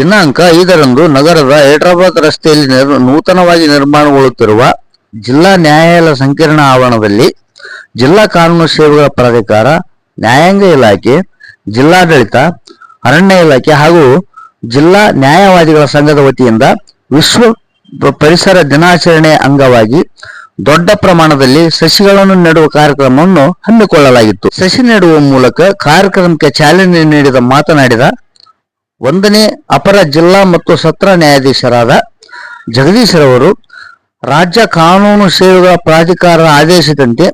ದಿನಾಂಕ ಐದರಂದು ನಗರದ ಹೈದರಾಬಾದ್ ರಸ್ತೆಯಲ್ಲಿ ನೂತನವಾಗಿ ನಿರ್ಮಾಣಗೊಳ್ಳುತ್ತಿರುವ ಜಿಲ್ಲಾ ನ್ಯಾಯಾಲಯ ಸಂಕೀರ್ಣ ಆವರಣದಲ್ಲಿ ಜಿಲ್ಲಾ ಕಾನೂನು ಸೇವೆಗಳ ಪ್ರಾಧಿಕಾರ, ನ್ಯಾಯಾಂಗ ಇಲಾಖೆ, ಜಿಲ್ಲಾಡಳಿತ, ಅರಣ್ಯ ಇಲಾಖೆ ಹಾಗೂ ಜಿಲ್ಲಾ ನ್ಯಾಯವಾದಿಗಳ ಸಂಘದ ವತಿಯಿಂದ ವಿಶ್ವ ಪರಿಸರ ದಿನಾಚರಣೆ ಅಂಗವಾಗಿ ದೊಡ್ಡ ಪ್ರಮಾಣದಲ್ಲಿ ಸಸಿಗಳನ್ನು ನೆಡುವ ಕಾರ್ಯಕ್ರಮವನ್ನು ಹಮ್ಮಿಕೊಳ್ಳಲಾಗಿತ್ತು. ಸಸಿ ನೆಡುವ ಮೂಲಕ ಕಾರ್ಯಕ್ರಮಕ್ಕೆ ಚಾಲನೆ ನೀಡಿದ ಮಾತನಾಡಿದ ಒಂದನೇ ಅಪರ ಜಿಲ್ಲಾ ಮತ್ತು ಸತ್ರ ನ್ಯಾಯಾಧೀಶರಾದ ಜಗದೀಶರವರು ರಾಜ್ಯ ಕಾನೂನು ಸೇವೆಗಳ ಪ್ರಾಧಿಕಾರದ ಆದೇಶದಂತೆ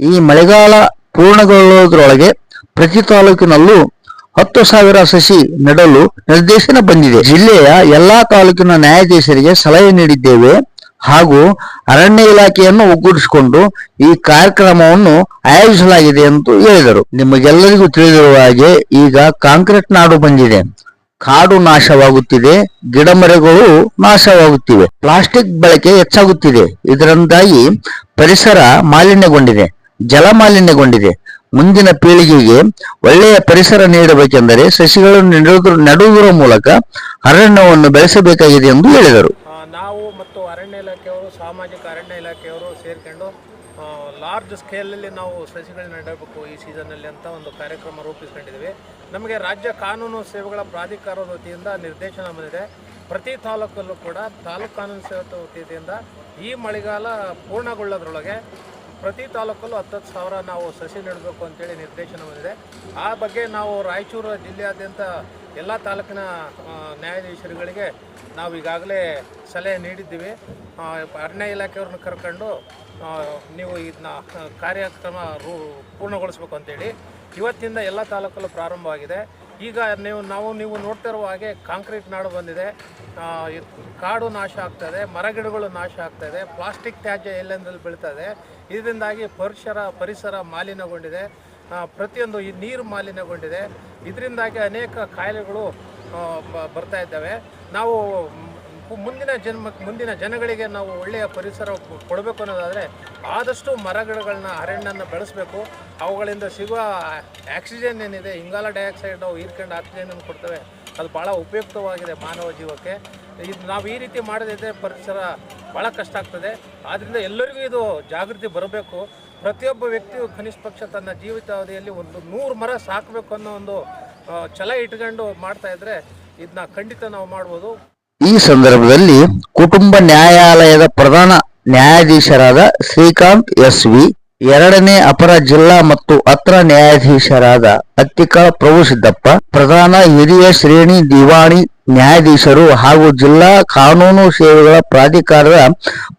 ಈ ಮಳೆಗಾಲ ಪೂರ್ಣಗೊಳ್ಳುವುದರೊಳಗೆ ಪ್ರತಿ ತಾಲೂಕಿನಲ್ಲೂ ಹತ್ತು ಸಾವಿರ ಸಸಿ ನೆಡಲು ನಿರ್ದೇಶನ ಬಂದಿದೆ. ಜಿಲ್ಲೆಯ ಎಲ್ಲಾ ತಾಲೂಕಿನ ನ್ಯಾಯಾಧೀಶರಿಗೆ ಸಲಹೆ ನೀಡಿದ್ದೇವೆ ಹಾಗೂ ಅರಣ್ಯ ಇಲಾಖೆಯನ್ನು ಒಗ್ಗೂಡಿಸಿಕೊಂಡು ಈ ಕಾರ್ಯಕ್ರಮವನ್ನು ಆಯೋಜಿಸಲಾಗಿದೆ ಎಂದು ಹೇಳಿದರು. ನಿಮಗೆಲ್ಲರಿಗೂ ತಿಳಿದಿರುವ ಹಾಗೆ ಈಗ ಕಾಂಕ್ರೀಟ್ ನಾಡು ಬಂದಿದೆ. ಕಾಡು ನಾಶವಾಗುತ್ತಿದೆ, ಗಿಡಮರಗಳು ನಾಶವಾಗುತ್ತಿವೆ. ಪ್ಲಾಸ್ಟಿಕ್ ಬಳಕೆ ಹೆಚ್ಚಾಗುತ್ತಿದೆ. ಇದರಿಂದಾಗಿ ಪರಿಸರ ಮಾಲಿನ್ಯಗೊಂಡಿದೆ, ಜಲ ಮಾಲಿನ್ಯಗೊಂಡಿದೆ. ಮುಂದಿನ ಪೀಳಿಗೆಗೆ ಒಳ್ಳೆಯ ಪರಿಸರ ನೀಡಬೇಕೆಂದರೆ ಸಸಿಗಳನ್ನು ನೆಡುವುದರ ನೆಡುವುದರ ಮೂಲಕ ಅರಣ್ಯವನ್ನು ಬೆಳೆಸಬೇಕಾಗಿದೆ ಎಂದು ಹೇಳಿದರು. ನಾವು ಮತ್ತು ಅರಣ್ಯ ಇಲಾಖೆಯವರು, ಸಾಮಾಜಿಕ ಅರಣ್ಯ ಇಲಾಖೆಯವರು ಸೇರ್ಕೊಂಡು ಲಾರ್ಜ್ ಸ್ಕೇಲಲ್ಲಿ ನಾವು ಸಸಿಗಳನ್ನ ನೆಡಬೇಕು ಈ ಸೀಸನ್ನಲ್ಲಿ ಅಂತ ಒಂದು ಕಾರ್ಯಕ್ರಮ ರೂಪಿಸ್ಕೊಂಡಿದ್ದೀವಿ. ನಮಗೆ ರಾಜ್ಯ ಕಾನೂನು ಸೇವೆಗಳ ಪ್ರಾಧಿಕಾರದ ವತಿಯಿಂದ ನಿರ್ದೇಶನ ಬಂದಿದೆ. ಪ್ರತಿ ತಾಲೂಕಲ್ಲೂ ಕೂಡ ತಾಲೂಕು ಕಾನೂನು ಸೇವೆ ವತಿಯಿಂದ ಈ ಮಳೆಗಾಲ ಪೂರ್ಣಗೊಳ್ಳೋದ್ರೊಳಗೆ ಪ್ರತಿ ತಾಲೂಕಲ್ಲೂ ಹತ್ತತ್ತು ಸಾವಿರ ನಾವು ಸಸಿ ನೆಡಬೇಕು ಅಂತೇಳಿ ನಿರ್ದೇಶನ ಬಂದಿದೆ. ಆ ಬಗ್ಗೆ ನಾವು ರಾಯಚೂರು ಜಿಲ್ಲೆಯಾದ್ಯಂತ ಎಲ್ಲ ತಾಲೂಕಿನ ನ್ಯಾಯಾಧೀಶರುಗಳಿಗೆ ನಾವು ಈಗಾಗಲೇ ಸಲಹೆ ನೀಡಿದ್ದೀವಿ. ಅರಣ್ಯ ಇಲಾಖೆಯವ್ರನ್ನ ಕರ್ಕೊಂಡು ನೀವು ಇದನ್ನ ಕಾರ್ಯಕ್ರಮ ರೂ, ಪೂರ್ಣಗೊಳಿಸ್ಬೇಕು ಅಂತೇಳಿ. ಇವತ್ತಿಂದ ಎಲ್ಲ ತಾಲೂಕಲ್ಲೂ ಪ್ರಾರಂಭವಾಗಿದೆ. ಈಗ ನೀವು, ನಾವು, ನೀವು ನೋಡ್ತಾ ಇರುವ ಹಾಗೆ ಕಾಂಕ್ರೀಟ್ ನಾಡು ಬಂದಿದೆ. ಕಾಡು ನಾಶ ಆಗ್ತದೆ, ಮರಗಿಡಗಳು ನಾಶ ಆಗ್ತದೆ, ಪ್ಲಾಸ್ಟಿಕ್ ತ್ಯಾಜ್ಯ ಎಲ್ಲೆಂದ್ರಲ್ಲಿ ಬೀಳ್ತದೆ. ಇದರಿಂದಾಗಿ ಪರಿಸರ ಪರಿಸರ ಮಾಲಿನ್ಯಗೊಂಡಿದೆ. ಪ್ರತಿಯೊಂದು ಈ ನೀರು ಮಾಲಿನ್ಯಗೊಂಡಿದೆ. ಇದರಿಂದಾಗಿ ಅನೇಕ ಕಾಯಿಲೆಗಳು ಬರ್ತಾ ಇದ್ದಾವೆ. ನಾವು ಮುಂದಿನ ಜನ್ಮಕ್ಕೆ ಮುಂದಿನ ಜನಗಳಿಗೆ ನಾವು ಒಳ್ಳೆಯ ಪರಿಸರ ಕೊಡಬೇಕು ಅನ್ನೋದಾದರೆ ಆದಷ್ಟು ಮರಗಿಡಗಳನ್ನ, ಅರಣ್ಯನ ಬೆಳೆಸಬೇಕು. ಅವುಗಳಿಂದ ಸಿಗುವ ಆಕ್ಸಿಜನ್ ಏನಿದೆ, ಇಂಗಾಲ ಡೈಆಕ್ಸೈಡ್ ಹೀರ್ಕೊಂಡು ಆಕ್ಸಿಜನನ್ನು ಕೊಡ್ತವೆ. ಅದು ಭಾಳ ಉಪಯುಕ್ತವಾಗಿದೆ ಮಾನವ ಜೀವಕ್ಕೆ. ಇದು ನಾವು ಈ ರೀತಿ ಮಾಡದಿದ್ದರೆ ಪರಿಸರ ಭಾಳ ಕಷ್ಟ ಆಗ್ತದೆ. ಆದ್ದರಿಂದ ಎಲ್ಲರಿಗೂ ಇದು ಜಾಗೃತಿ ಬರಬೇಕು. ಪ್ರತಿಯೊಬ್ಬ ವ್ಯಕ್ತಿಯು ಕನಿಷ್ಠ ಪಕ್ಷ ತನ್ನ ಜೀವಿತಾವಧಿಯಲ್ಲಿ ಒಂದು ನೂರು ಮರ ಸಾಕಬೇಕು ಅನ್ನೋ ಒಂದು ಛಲ ಇಟ್ಕೊಂಡು ಮಾಡ್ತಾ ಇದ್ರೆ ಇದನ್ನ ಖಂಡಿತ ನಾವು ಮಾಡ್ಬೋದು. ಈ ಸಂದರ್ಭದಲ್ಲಿ ಕುಟುಂಬ ನ್ಯಾಯಾಲಯದ ಪ್ರಧಾನ ನ್ಯಾಯಾಧೀಶರಾದ ಶ್ರೀಕಾಂತ್ ಎಸ್ ವಿ ಎರಡನೇ ಅಪರ ಜಿಲ್ಲಾ ಮತ್ತು ಅತ್ರ ನ್ಯಾಯಾಧೀಶರಾದ ಅತ್ತಿಕಾ ಪ್ರಭು ಸಿದ್ದಪ್ಪ, ಪ್ರಧಾನ ಹಿರಿಯ ಶ್ರೇಣಿ ದಿವಾಣಿ ನ್ಯಾಯಾಧೀಶರು ಹಾಗೂ ಜಿಲ್ಲಾ ಕಾನೂನು ಸೇವೆಗಳ ಪ್ರಾಧಿಕಾರದ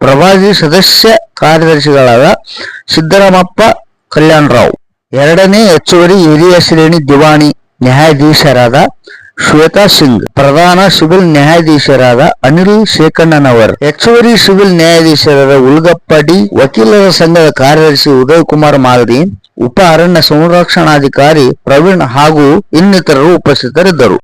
ಪ್ರಭಾರಿ ಸದಸ್ಯ ಕಾರ್ಯದರ್ಶಿಗಳಾದ ಸಿದ್ದರಾಮಪ್ಪ ಕಲ್ಯಾಣರಾವ್. ಎರಡನೇ ಹೆಚ್ಚುವರಿ ಹಿರಿಯ ಶ್ರೇಣಿ ದಿವಾಣಿ ನ್ಯಾಯಾಧೀಶರಾದ ಶ್ವೇತಾ ಸಿಂಗ್, ಪ್ರಧಾನ ಸಿವಿಲ್ ನ್ಯಾಯಾಧೀಶರಾದ ಅನಿಲ್ ಶೇಖಣ್ಣನವರ್, ಹೆಚ್ಚುವರಿ ಸಿವಿಲ್ ನ್ಯಾಯಾಧೀಶರಾದ ಉಲ್ಗಪ್ಪ ಡಿ, ವಕೀಲರ ಸಂಘದ ಕಾರ್ಯದರ್ಶಿ ಉದಯ್ ಕುಮಾರ್ ಮಾಗಡಿ ಉಪ ಅರಣ್ಯ ಸಂರಕ್ಷಣಾಧಿಕಾರಿ ಪ್ರವೀಣ್ ಹಾಗೂ ಇನ್ನಿತರರು ಉಪಸ್ಥಿತರಿದ್ದರು.